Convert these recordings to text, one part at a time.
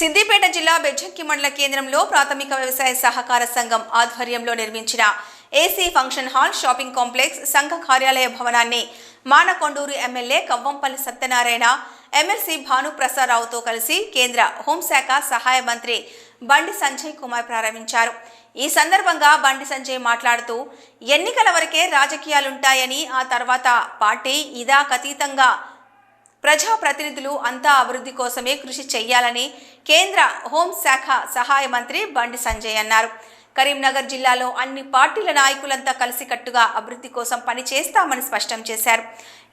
సిద్దిపేట జిల్లా బెజ్జంకి మండల కేంద్రంలో ప్రాథమిక వ్యవసాయ సహకార సంఘం ఆధ్వర్యంలో నిర్మించిన AC function hall shopping complex సంఘ కార్యాలయ భవనాన్ని మానకొండూరు ఎమ్మెల్యే కవ్వంపల్లి సత్యనారాయణ ఎమ్మెల్సీ భానుప్రసాదరావుతో కలిసి కేంద్ర హోంశాఖ సహాయ మంత్రి బండి సంజయ్ కుమార్ ప్రారంభించారు. ఈ సందర్భంగా బండి సంజయ్ మాట్లాడుతూ ఎన్నికల వరకే రాజకీయాలుంటాయని ఆ తర్వాత పార్టీ ఇదాకతీతంగా ప్రజాప్రతినిధులు అంతా అభివృద్ధి కోసమే కృషి చేయాలని కేంద్ర హోంశాఖ సహాయ మంత్రి బండి సంజయ్ అన్నారు. కరీంనగర్ జిల్లాలో అన్ని పార్టీల నాయకులంతా కలిసికట్టుగా అభివృద్ధి కోసం పనిచేస్తామని స్పష్టం చేశారు.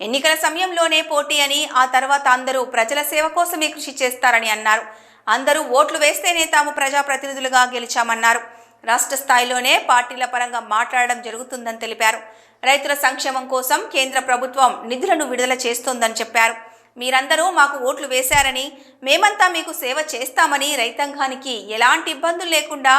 ఎన్నికల సమయంలోనే పోటీ అని ఆ తర్వాత అందరూ ప్రజల సేవ కోసమే కృషి చేస్తారని అన్నారు. అందరూ ఓట్లు వేస్తేనే తాము ప్రజాప్రతినిధులుగా గెలిచామన్నారు. రాష్ట్ర స్థాయిలోనే పార్టీల పరంగా మాట్లాడడం జరుగుతుందని తెలిపారు. రైతుల సంక్షేమం కోసం కేంద్ర ప్రభుత్వం నిధులను విడుదల చేస్తోందని చెప్పారు. మీరందరూ మాకు ఓట్లు వేశారని మేమంతా మీకు సేవ చేస్తామని రైతాంగానికి ఎలాంటి ఇబ్బందులు లేకుండా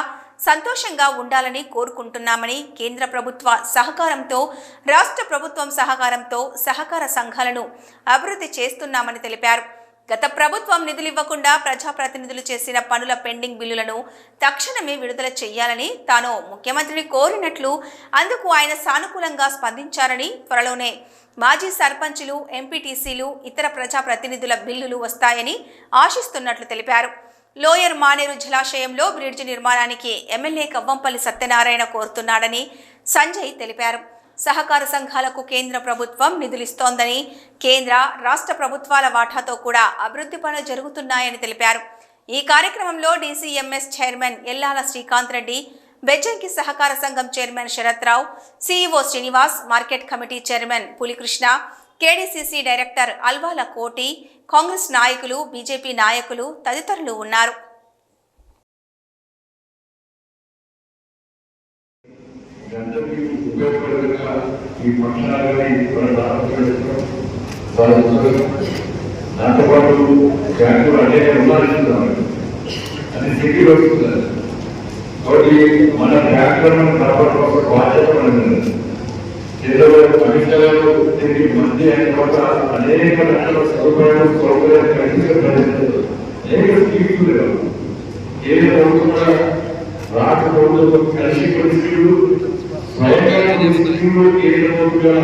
సంతోషంగా ఉండాలని కోరుకుంటున్నామని కేంద్ర ప్రభుత్వ సహకారంతో రాష్ట్ర ప్రభుత్వం సహకారంతో సహకార సంఘాలను అభివృద్ధి చేస్తున్నామని తెలిపారు. గత ప్రభుత్వం నిధులు ఇవ్వకుండా ప్రజాప్రతినిధులు చేసిన పనుల పెండింగ్ బిల్లులను తక్షణమే విడుదల చేయాలని తాను ముఖ్యమంత్రిని కోరినట్లు అందుకు ఆయన సానుకూలంగా స్పందించారని త్వరలోనే మాజీ సర్పంచులు ఎంపీటీసీలు ఇతర ప్రజాప్రతినిధుల బిల్లులు వస్తాయని ఆశిస్తున్నట్లు తెలిపారు. లోయర్ మానేరు జలాశయంలో బ్రిడ్జి నిర్మాణానికి ఎమ్మెల్యే కవ్వంపల్లి సత్యనారాయణ కోరుతున్నాడని సంజయ్ తెలిపారు. సహకార సంఘాలకు కేంద్ర ప్రభుత్వం నిధులిస్తోందని కేంద్ర రాష్ట్ర ప్రభుత్వాల వాటాతో కూడా అభివృద్ధి పనులు జరుగుతున్నాయని తెలిపారు. ఈ కార్యక్రమంలో డీసీఎంఎస్ చైర్మన్ ఎల్లాల శ్రీకాంత్ రెడ్డి బెజ్జంకి సహకార సంఘం chairman Sharath Rao CEO Srinivas market committee chairman Pulikrishna KDCC director Alwala Koti Congress నాయకులు బీజేపీ నాయకులు తదితరులు ఉన్నారు. అందరికీ ఈ పక్షాలని మన దాంతో పాటు బ్యాంకులు అనేక రుణాలు అది సిటీ వస్తున్నారు కాబట్టి మన బ్యాంకులను కాపాడుకోవాల్సిన బాధ్యత మనది ఏదో అవిష్కారాలు తిరిగి మంది అయిన తర్వాత అనేక రకాల సదుపాయాలు సౌకర్యాలు కలిగించడం అనేక స్కీమ్స్ లేవు కేంద్ర ప్రభుత్వం కూడా రాష్ట్ర ప్రభుత్వం కలిసి పరిస్థితులు స్వయంగా స్కీములు కేంద్ర ప్రభుత్వం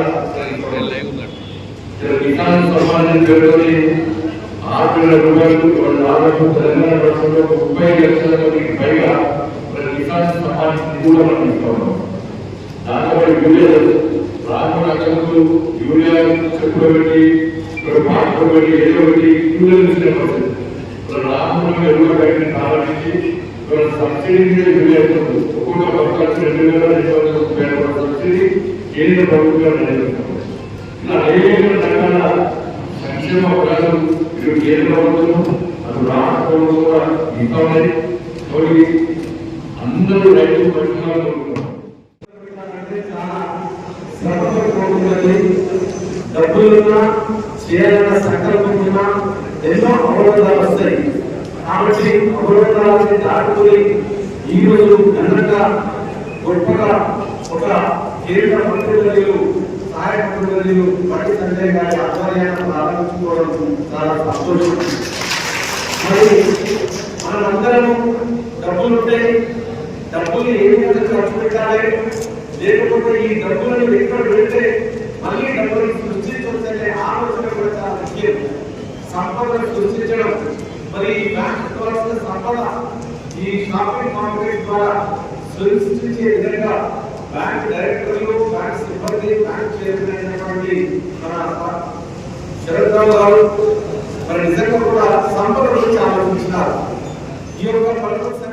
కిసాన్ సమ్మాన్ ఆరు వేల రూపాయలు దాదాపు తెలంగాణ రాష్ట్రంలో ముప్పై లక్షల మందికి పైగా కూడా మనం యూరియా యూరియా చెప్పులు పెట్టి ఇక్కడ పెట్టి ఏదో పెట్టి యూరియా ఇక్కడ సబ్సిడీ యూరియా ఇస్తుంది ఒక్కొక్క రెండు వేల రెండు వందల ముప్పై ఐదు రూపాయల సబ్సిడీ కేంద్ర ప్రభుత్వం నిర్వహిస్తుంది రకాల సంక్షేమ పథకాలు ఇటు కేంద్ర ప్రభుత్వం అటు రాష్ట్ర ప్రభుత్వం ఇంకా ఉన్నాయి అందరూ రైతు పరిష్కారాలు డబ్బులున్నా చేయాలన్న ఎన్నో అవరోధాలు వస్తాయి. కాబట్టి అవరోధాలని దాటుకుని ఈ రోజు ఘనంగా గొప్పగా ఒక కేంద్ర మంత్రివర్యులు సహాయ మంత్రివర్యులు బండి సంజయ్ గారి ఆధ్వర్యాన్ని ప్రారంభించుకోవడం చాలా సంతోషం. మరి మనమందరం డబ్బులుంటే డబ్బులు ఏ విధంగా ఖర్చు పెట్టాలి? లేకపోతే ఈ డబ్బులను ఎక్కడ పెడితే మళ్ళీ డబ్బులు సృష్టించవచ్చనే ఆలోచన కూడా చాలా ముఖ్యం. సంపదను సృష్టించడం. మరి ఈ బ్యాంక్ కావాల్సిన సంపద ఈ షాపింగ్ మార్కెట్ ద్వారా సృష్టించే విధంగా బ్యాంక్ డైరెక్టర్లు బ్యాంక్ సిబ్బంది బ్యాంక్ చైర్మన్ అయినటువంటి మన శరత్రావు గారు మరి నిజంగా కూడా సంపద గురించి ఆలోచించినారు ఈ యొక్క పలువురు